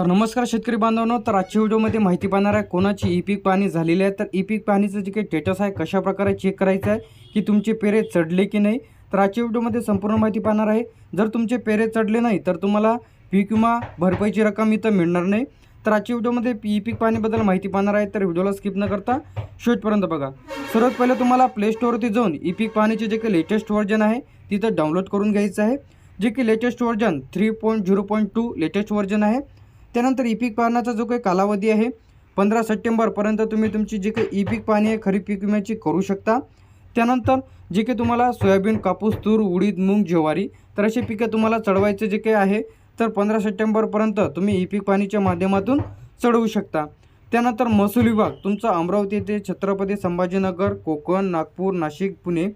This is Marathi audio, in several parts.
तर नमस्कार शेतकरी बांधवांनो तर आजच्या व्हिडिओमध्ये माहिती पाहणार आहे कोणाची ई पीक पाहणी झालेली आहे. तर ई पीक पाहणीचं जे काही स्टेटस आहे कशा प्रकारे चेक करायचं आहे की तुमचे पेरे चढले की नाही तर आजच्या व्हिडिओमध्ये संपूर्ण माहिती पाहणार आहे. जर तुमचे पेरे चढले नाही तर तुम्हाला पीक विमा भरपाईची रक्कम इथं मिळणार नाही. तर आजच्या व्हिडिओमध्ये ई पीक पाहणीबद्दल माहिती पाहणार आहे तर व्हिडिओला स्किप न करता शेवटपर्यंत बघा. सर्वात पहिले तुम्हाला प्ले स्टोअरवरती जाऊन ई पीक पाहणीचे जे काही लेटेस्ट व्हर्जन आहे तिथं डाउनलोड करून घ्यायचं आहे. जे की latest version three point zero point two latest version आहे. त्यानंतर ई पीक पाहण्याचा जो काही कालावधी आहे पंधरा सप्टेंबरपर्यंत तुम्ही तुमची जी काही ई पीक पाहणी आहे खरीप पीक विम्याची करू शकता. त्यानंतर जे काही तुम्हाला सोयाबीन कापूस तूर उडीद मूग ज्वारी तर असे पिकं तुम्हाला चढवायचे जे काही आहे तर पंधरा सप्टेंबरपर्यंत तुम्ही ई पीक पाणीच्या माध्यमातून चढवू शकता. त्यानंतर महसूल विभाग तुमचा अमरावती येथे छत्रपती संभाजीनगर कोकण नागपूर नाशिक पुणे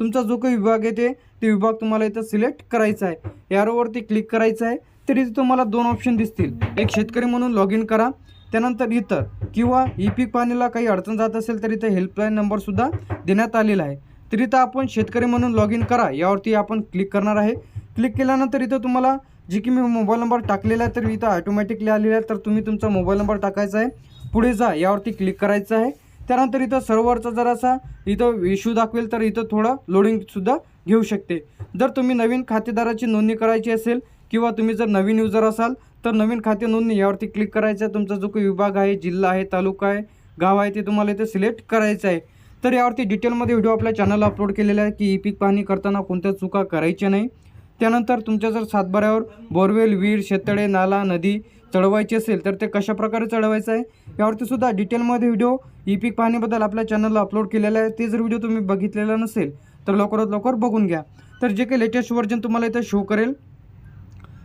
तुमचा जो काही विभाग आहे ते विभाग तुम्हाला इथं सिलेक्ट करायचा आहे. यारोवरती क्लिक करायचं आहे. तरी तुम्हाला दोन ऑप्शन दिसतील. एक शेतकरी म्हणून लॉग इन करा त्यानंतर इतर किंवा ई पीक पाणीला काही अडचण जात असेल तर इथं हेल्पलाईन नंबरसुद्धा देण्यात आलेला आहे. तर इथं आपण शेतकरी म्हणून लॉग इन करा यावरती आपण क्लिक करणार आहे. क्लिक केल्यानंतर इथं तुम्हाला जी की मी मोबाईल नंबर टाकलेला आहे तर इथं ऑटोमॅटिकली आलेला आहे. तर तुम्ही तुमचा मोबाईल नंबर टाकायचा आहे. पुढे जा यावरती क्लिक करायचं आहे. त्यानंतर इथं सर्व्हरचा जरासा इथं इश्यू दाखवेल तर इथं थोडं लोडिंगसुद्धा घेऊ शकते. जर तुम्ही नवीन खातेदाराची नोंदणी करायची असेल किंवा तुम्ही जर नवीन युजर असाल तर नवीन खाते नोंदणी यावरती क्लिक करायचं आहे. तुमचा जो काही विभाग आहे जिल्हा आहे तालुका आहे गाव आहे ते तुम्हाला इथे सिलेक्ट करायचं आहे. तर यावरती डिटेलमध्ये व्हिडिओ आपल्या चॅनलला अपलोड केलेला आहे की ई पीक पाहणी करताना कोणत्या चुका करायच्या नाही. त्यानंतर तुमच्या जर सातबाऱ्यावर बोरवेल विहीर शेततळे नाला नदी चढवायची असेल तर ते कशा प्रकारे चढवायचं आहे? यावरती सुद्धा डिटेलमध्ये व्हिडिओ ई पीक पाहणीबद्दल आपल्या चॅनलला अपलोड केलेला आहे. ते जर व्हिडिओ तुम्ही बघितलेला नसेल तर लवकरात लवकर बघून घ्या. तर जे काही लेटेस्ट व्हर्जन तुम्हाला इथं शो करेल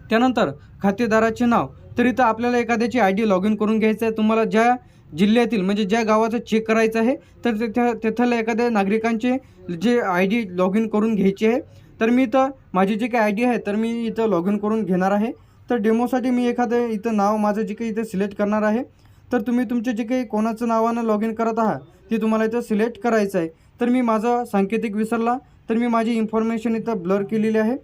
त्यानंतर खातेदाराचे नाव. तर इथं आपल्याला एखाद्याची आय डी लॉग इन करून घ्यायचं आहे. तुम्हाला ज्या जिल्ह्यातील म्हणजे ज्या गावाचं चेक करायचं आहे तर तिथं तिथलं एखाद्या नागरिकांचे जे आय डी लॉग इन करून घ्यायची आहे. तर मी इथं माझी जी काही आय डी आहे तर मी इथं लॉग इन करून घेणार आहे. तर डेमोसाठी मी एखादं इथं नाव माझं जे काही इथं सिलेक्ट करणार आहे तर तुम्ही तुमचे जे काही कोणाचं नावानं लॉग इन करत आहात ते तुम्हाला इथं सिलेक्ट करायचं आहे. तर मी माझं सांकेतिक विसरला तर मी माझी इन्फॉर्मेशन इथं ब्लर केलेली आहे.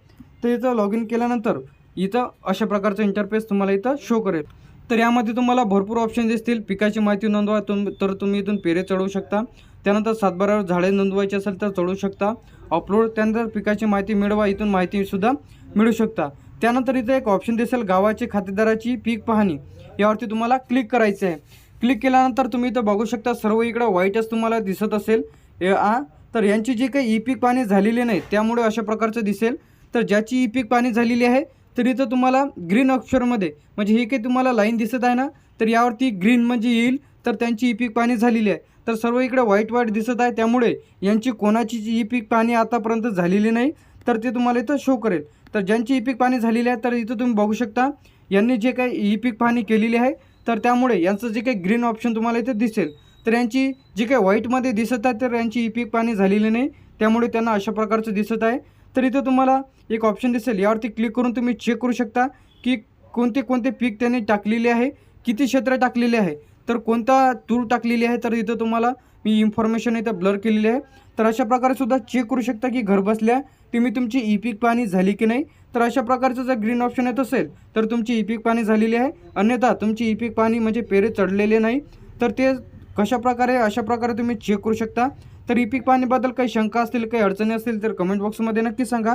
तर इथं लॉग इन केल्यानंतर इथं अशा प्रकारचं इंटरफेस तुम्हाला इथं शो करेल. तर यामध्ये तुम्हाला भरपूर ऑप्शन दिसतील. पिकाची माहिती नोंदवा तुम तर तुम्ही इथून पेरे चढवू शकता. त्यानंतर सातबारावर झाडे नोंदवायची असेल तर चढवू शकता. अपलोड त्यानंतर पिकाची माहिती मिळवा इथून माहितीसुद्धा मिळू शकता. त्यानंतर इथं एक ऑप्शन दिसेल गावाची खातेदाराची पीक पाहणी. यावरती तुम्हाला क्लिक करायचं आहे. क्लिक केल्यानंतर तुम्ही इथं बघू शकता सर्व इकडं व्हाईटच तुम्हाला दिसत असेल. ए आ तर यांची जी काही ई पीक पाणी झालेली नाही त्यामुळे अशा प्रकारचं दिसेल. तर ज्याची ई पीक पाणी झालेली आहे तर इथं तुम्हाला ग्रीन अक्षरमध्ये म्हणजे हे काही तुम्हाला लाईन दिसत आहे ना तर यावरती ग्रीन म्हणजे येईल तर त्यांची ई पीक पाणी झालेली आहे. तर सर्व इकडे व्हाईट व्हाईट दिसत आहे त्यामुळे यांची कोणाची जी ई पीक पाणी आतापर्यंत झालेली नाही तर ते तुम्हाला इथं शो करेल. तर ज्यांची ई पीक पाणी झालेली आहे तर इथं तुम्ही बघू शकता यांनी जे काही ई पीक पाहणी केलेली आहे तर त्यामुळे यांचं जे काही ग्रीन ऑप्शन तुम्हाला इथे दिसेल. तर यांची जी काही व्हाईटमध्ये दिसत आहे तर यांची ई पीक पाणी झालेली नाही त्यामुळे त्यांना अशा प्रकारचं दिसत आहे. तर इथं तुम्हाला एक ऑप्शन दिसेल. यावरती क्लिक करून तुम्ही चेक करू शकता की कोणते कोणते पीक त्यांनी टाकलेले आहे किती क्षेत्र टाकलेले आहे. तर कोणता तूर टाकलेली आहे तर इथं तुम्हाला मी इन्फॉर्मेशन इथं ब्लर केलेली आहे. तर अशा प्रकारे सुद्धा चेक करू शकता की घरबसल्या तुम्ही तुमची ई पीक पाणी झाली की नाही. तर अशा प्रकारचं जर ग्रीन ऑप्शन येत असेल तर तुमची ई पीक पाणी झालेली आहे. अन्यथा तुमची ई पीक पाणी म्हणजे पेरे चढलेले नाही. तर ते कशा प्रकारे अशा प्रकारे तुम्ही चेक करू शकता. तर ई पीक पाणीबद्दल काही शंका असतील काही अडचणी असतील तर कमेंट बॉक्समध्ये नक्की सांगा.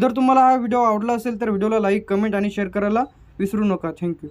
जर तुम्हाला हा व्हिडिओ आवडला असेल तर व्हिडिओला लाईक कमेंट आणि शेअर करायला विसरू नका. थँक्यू